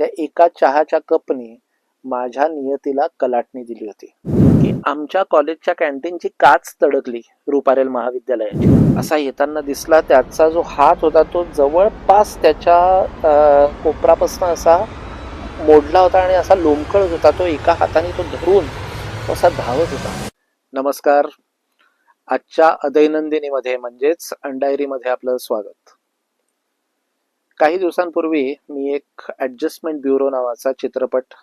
त्या एका चहाच्या कपने माझ्या नियतीला कलाटणी दिली होती. की आमच्या कॉलेजच्या कॅन्टीनची काच तडकली रुपारेल महाविद्यालयाची. असा येताना दिसला त्याचा जो हात होता तो जवळपास त्याच्या कोपरापासून असा मोडला होता आणि असा लोंबकळत होता. तो एका हाताने तो धरून तो असा धावत होता. नमस्कार. आजच्या अदैनंदिनीमध्ये म्हणजेच अंडायरीमध्ये आपलं स्वागत. काही दिवसांपूर्वी मी एक ॲडजस्टमेंट ब्युरो नावाचा चित्रपट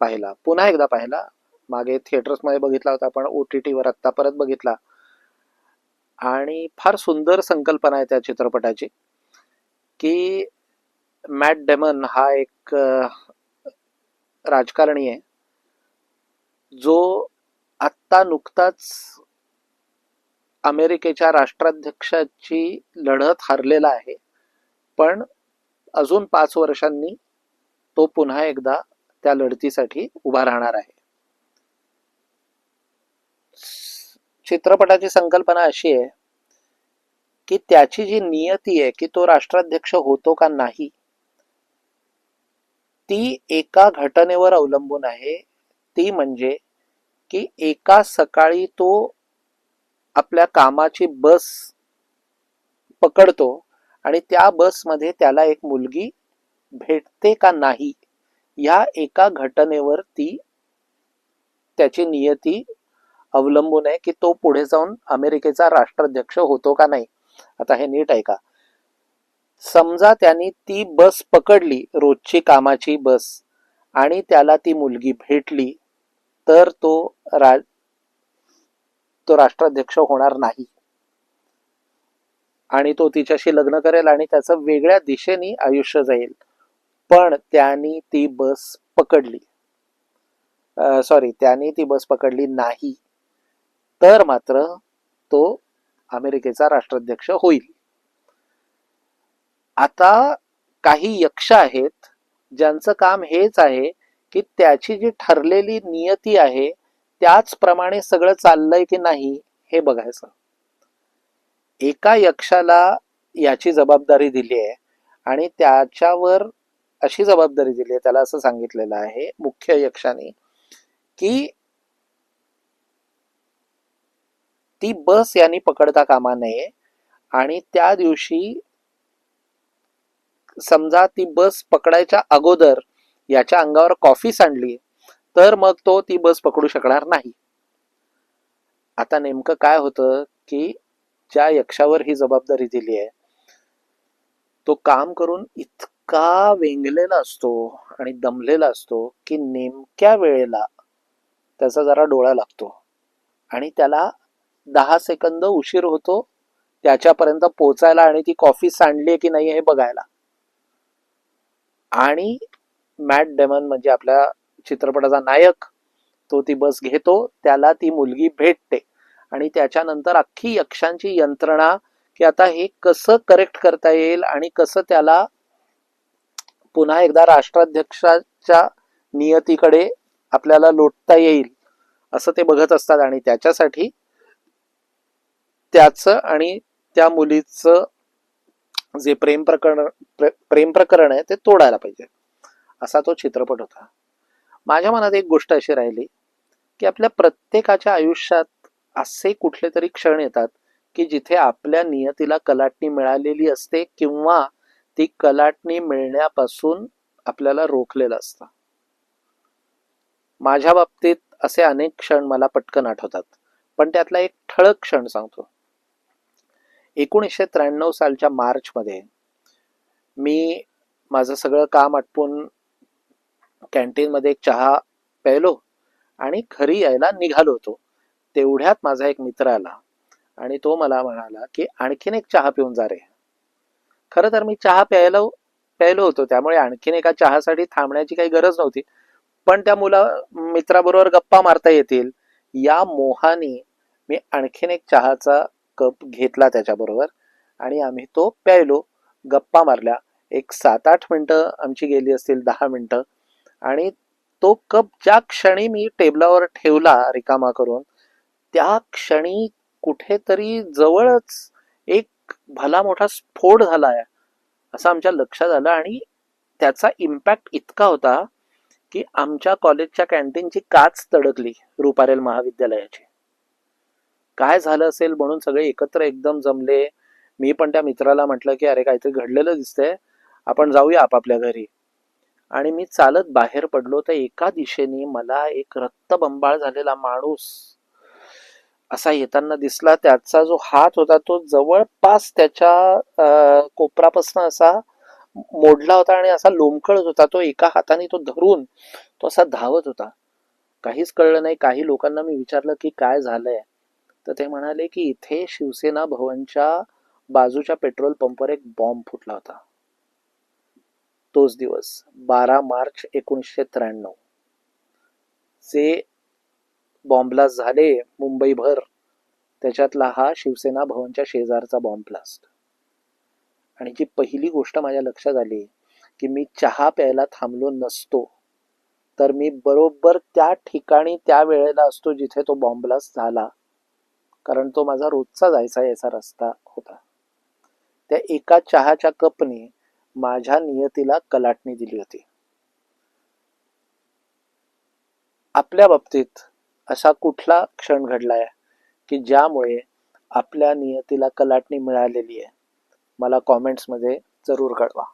पाहिला. पुन्हा एकदा पाहिला. मागे थिएटर्समध्ये बघितला होता पण ओ टी टीवर आत्ता परत बघितला. आणि फार सुंदर संकल्पना आहे त्या चित्रपटाची की मॅट डेमन हा एक राजकारणी आहे जो आत्ता नुकताच अमेरिकेच्या राष्ट्राध्यक्षाची लढत हरलेला आहे. पण अजून पाच वर्षांनी तो पुन्हा एकदा त्या लढतीसाठी उभा राहणार आहे. चित्रपटाची संकल्पना अशी आहे की त्याची जी नियती आहे की तो राष्ट्राध्यक्ष होतो का नाही ती एका घटनेवर अवलंबून आहे. ती म्हणजे की एका सकाळी तो आपल्या कामाची बस पकडतो आणि त्या बसमध्ये त्याला एक मुलगी भेटते का नाही या एका घटनेवर ती त्याची नियती अवलंबून आहे की तो पुढे जाऊन अमेरिकेचा राष्ट्राध्यक्ष होतो का नाही. आता हे नीट ऐका. समजा त्यांनी ती बस पकडली रोजची कामाची बस आणि त्याला ती मुलगी भेटली तर तो रा तो राष्ट्राध्यक्ष होणार नाही. आणि तो तिच्याशी लग्न करेल आणि त्याचं वेगळ्या दिशेने आयुष्य जाईल. पण त्यांनी ती बस पकडली. सॉरी त्यांनी ती बस पकडली नाही. तर मात्र तो अमेरिकेचा राष्ट्राध्यक्ष होईल. आता काही यक्ष आहेत ज्यांचं काम हेच आहे की त्याची जी ठरलेली नियती आहे त्याचप्रमाणे सगळं चाललंय की नाही हे बघायचं. एका यक्षाला याची जबाबदारी दिली आहे आणि त्याच्यावर अशी जबाबदारी दिली आहे त्याला असं सांगितलेलं आहे मुख्य यक्षाने की ती बस यांनी पकडता कामा नये आणि त्या दिवशी समजा ती बस पकडायच्या अगोदर याच्या अंगावर कॉफी सांडली तर मग तो ती बस पकडू शकणार नाही. आता नेमकं काय होतं की ज्या यक्षावर ही जबाबदारी दिली आहे तो काम करून इतका वेंगलेला असतो आणि दमलेला असतो की नेमक्या वेळेला त्याचा जरा डोळा लागतो आणि त्याला दहा सेकंद उशीर होतो त्याच्यापर्यंत पोचायला आणि ती कॉफी सांडली की नाही हे बघायला. आणि मॅट डेमन म्हणजे आपल्या चित्रपटाचा नायक तो ती बस घेतो त्याला ती मुलगी भेटते. आणि त्याच्यानंतर अख्खी यक्षांची यंत्रणा की आता हे कसं करेक्ट करता येईल आणि कसं त्याला पुन्हा एकदा राष्ट्राध्यक्षाच्या नियतीकडे आपल्याला लोटता येईल असं ते बघत असतात. आणि त्याच्यासाठी त्याचं आणि त्या मुलीचं जे प्रेम प्रकरण प्रे- प्रेम प्रकरण आहे ते तोडायला पाहिजे. असा तो चित्रपट होता. माझ्या मनात एक गोष्ट अशी राहिली की आपल्या प्रत्येकाच्या आयुष्यात असे कुठले तरी क्षण येतात की जिथे आपल्या नियतीला कलाटणी मिळालेली असते किंवा ती कलाटणी मिळण्यापासून आपल्याला रोखलेलं असतं. माझ्या बाबतीत असे अनेक क्षण मला पटकन आठवतात पण त्यातला एक ठळक क्षण सांगतो. एकोणीसशे त्र्याण्णव सालच्या मार्चमध्ये मी माझं सगळं काम आटपून कॅन्टीनमध्ये एक चहा प्यायलो आणि घरी यायला निघालो होतो. तेवढ्यात माझा एक मित्र आला आणि तो मला म्हणाला की आणखीन एक चहा पिऊन जा रे. खरं तर मी चहा प्यायला प्यायलो होतो त्यामुळे आणखीन एका चहासाठी थांबण्याची काही गरज नव्हती. पण त्या मुला मित्राबरोबर गप्पा मारता येतील या मोहाने मी आणखीन एक चहाचा कप घेतला त्याच्याबरोबर आणि आम्ही तो प्यायलो. गप्पा मारल्या. एक सात आठ मिनटं आमची गेली असतील दहा मिनटं. आणि तो कप ज्या क्षणी मी टेबलावर ठेवला रिकामा करून त्या क्षणी कुठेतरी जवळच एक भला मोठा स्फोट झालाय असं आमच्या लक्षात आलं. आणि त्याचा इम्पॅक्ट इतका होता की आमच्या कॉलेजच्या कॅन्टीनची काच तडकली रुपारेल महाविद्यालयाची. काय झालं असेल म्हणून सगळे एकत्र एकदम जमले. मी पण त्या मित्राला म्हटलं की अरे काहीतरी घडलेलं दिसतंय आपण जाऊया आपापल्या घरी. आणि मी चालत बाहेर पडलो तर एका दिशेने मला एक रक्तबंबाळ झालेला माणूस असा येताना दिसला त्याचा जो हात होता तो जवळपास त्याच्या कोपरापासून असा मोडला होता आणि असा लोंबकळत होता. तो एका हाताने तो धरून तो असा धावत होता. काहीच कळलं नाही. काही लोकांना मी विचारलं की काय झालंय? तर ते म्हणाले की इथे शिवसेना भवनच्या बाजूच्या पेट्रोल पंपवर एक बॉम्ब फुटला होता. तोच दिवस बारा मार्च एकोणीसशे त्र्याण्णव. जे बॉम्बलास्ट झाले मुंबईभर. त्याच्यातला हा शिवसेना भवनच्या शेजारचा बॉम्बब्लास्ट आणि जी पहिली गोष्ट माझ्या लक्षात आली की मी चहा प्यायला थांबलो नसतो. तर मी बरोबर त्या ठिकाणी त्या वेळेला असतो जिथे तो बॉम्बब्लास्ट झाला. कारण तो माझा रोजचा जायचा याचा रस्ता होता. त्या एका चहाच्या कपने माझ्या नियतीला कलाटणी दिली होती. आपल्या बाबतीत असा कुठला क्षण घडलाय की ज्यामुळे आपल्या नियतीला कलाटणी मिळालेली आहे? मला कॉमेंट्समध्ये जरूर कळवा.